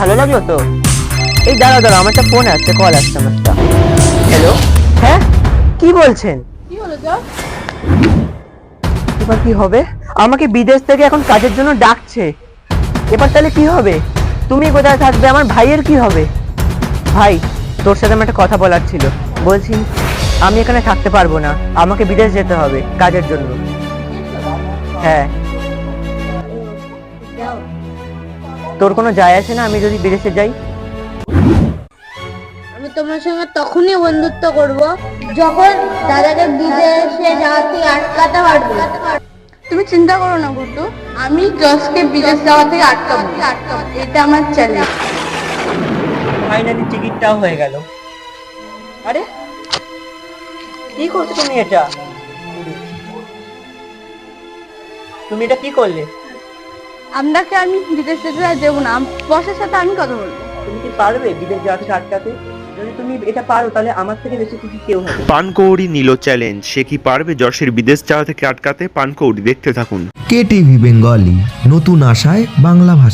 ভালো লাগল তো? এই দাঁড়া দাঁড়া আমার একটা ফোন আসছে কল আসছে আমার একটা। হ্যালো হ্যাঁ? কি বলছেন? কি হলো এবার কি হবে? আমাকে বিদেশ থেকে এখন কাজের জন্য ডাকছে। এবার তাহলে কি হবে? তুমি কোথায় থাকবে? আমার ভাইয়ের কি হবে? ভাই তোর সাথে আমার একটা কথা বলার ছিল। বলছি আমি এখানে থাকতে পারব না। আমাকে বিদেশ যেতে হবে কাজের জন্য। হ্যাঁ। তোর কোনো যায় আসে না? আমি যদি বিদেশে যাই। আমি তোমার সঙ্গে তখনই বন্ধুত্ব করব যখন দাদাকে বিদেশে যাওয়া থেকে আটকাতে পারব। তুমি চিন্তা করো না গুড্ডু। আমি জসকে বিদেশ যাওয়া থেকে আটকাবো। আটকাবো এটা আমার চ্যালেঞ্জ ফাইনালি টিকিটটাও হয়ে গেল। আরে কি করছ তুমি এটা? তুমি এটা কি করলে? আপনাকে আমি বিদেশ যেতে চাই দেবো না। বসের সাথে আমি কথা বলব। তুমি কি পারবে বিদেশ যাওয়া থেকে আটকাতে? যদি তুমি এটা পারো তাহলে আমার থেকে বেশি কেউ হবে পানকৌড়ি নিল চ্যালেঞ্জ। সে কি পারবে যশের বিদেশ যাওয়া থেকে আটকাতে? পানকৌড়ি দেখতে থাকুন। K TV Bengali? নতুন আশায় বাংলা ভাষা।